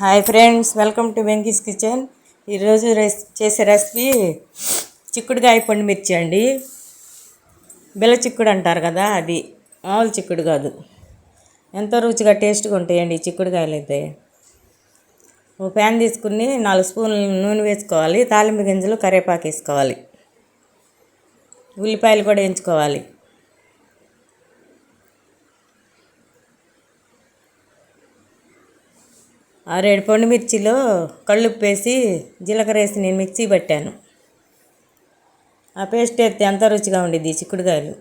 Hi friends welcome to Venky's kitchen. ఈరోజు రెస్ చేసే రెసిపీ చిక్కుడుకాయ పండు మిర్చి అండి. బెల్ల చిక్కుడు అంటారు కదా అది మామూలు చిక్కుడు కాదు. ఎంతో రుచిగా టేస్ట్గా ఉంటాయండి చిక్కుడుకాయలు అయితే. ఓ ప్యాన్ తీసుకుని నాలుగు స్పూన్లు నూనె వేసుకోవాలి తాలింపు గింజలు కరివేపాకు వేసుకోవాలి. ఉల్లిపాయలు కూడా వేయించుకోవాలి ఆరేడు పండు మిర్చిలో కళ్ళుప్పేసి జీలకర్ర వేసి నేను మిక్సీ పట్టాను. ఆ పేస్ట్ వేస్తే ఎంత రుచిగా ఉండేది చిక్కుడుకాయలు?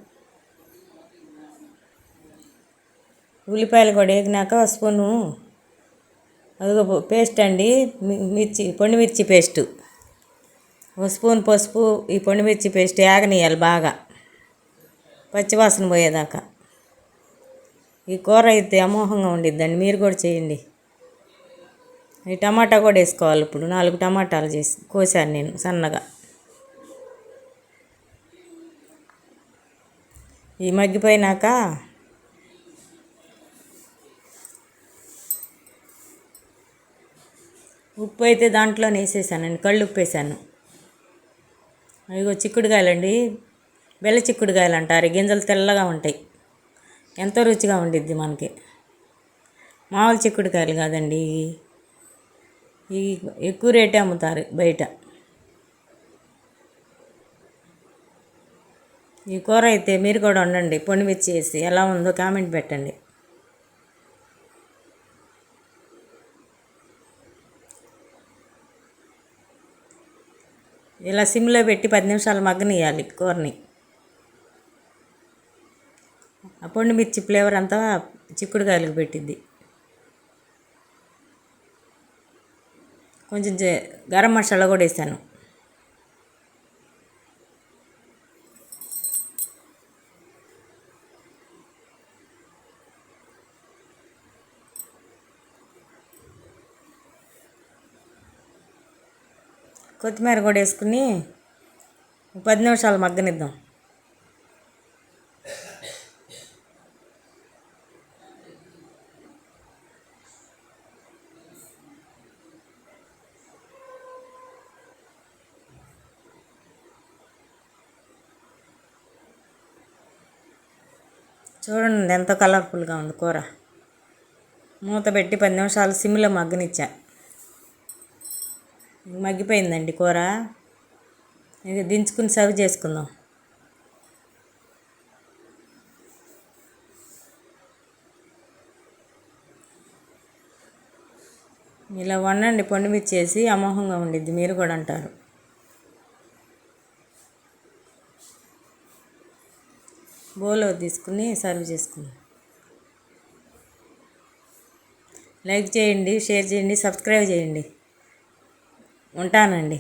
ఉల్లిపాయలు కూడా వేగినాక స్పూను అదిగో పేస్ట్ అండి మి- మిర్చి పండు మిర్చి పేస్టు. ఒక స్పూన్ పసుపు ఈ పండు మిర్చి పేస్ట్ వేగనీయాలి బాగా. పచ్చివాసన పోయేదాకా. ఈ కూర అయితే అమోహంగా ఉండిద్దండి మీరు కూడా చేయండి. ఈ టమాటా కూడా వేసుకోవాలి ఇప్పుడు. నాలుగు టమాటాలు చేసి కోసాను నేను సన్నగా. ఈ మగ్గిపోయినాక ఉప్పు అయితే దాంట్లోనే వేసేసానండి కళ్ళు ఉప్పు వేసాను ఇగో చిక్కుడుకాయలండి. బెల్ల చిక్కుడుకాయలు అంటారు గింజలు తెల్లగా ఉంటాయి. ఎంతో రుచిగా ఉండిద్ది మనకి. మామూలు చిక్కుడుకాయలు కాదండి ఈ ఎక్కువ రేటే అమ్ముతారు బయట. ఈ కూర అయితే మీరు కూడా ఉండండి పొనిమిర్చి వేసి ఎలా ఉందో కామెంట్ పెట్టండి. ఇలా సిమ్లో పెట్టి పది నిమిషాలు మగ్గనియాలి కూరని. ఆ పొండి మిర్చి ఫ్లేవర్ అంతా చిక్కుడుకాయలకు పెట్టిద్ది. కొంచెం గరం మసాలా కూడా వేసాను. కొత్తిమీర కూడా వేసుకుని పది నిమిషాలు మగ్గనిద్దాం. చూడండి ఎంత కలర్ఫుల్గా ఉంది కూర. మూత పెట్టి పది నిమిషాలు సిమ్లో మగ్గనిచ్చా. మగ్గిపోయిందండి కూర. ఇది దించుకుని సర్వ్ చేసుకుందాం. ఇలా వండండి పండుమిర్చి చేసి అమోహంగా ఉండిద్ది మీరు కూడా అంటారు. బోలో తీసుకుని సర్వ్ చేసుకుందాం లైక్ చేయండి షేర్ చేయండి సబ్స్క్రైబ్ చేయండి. ఉంటానండి.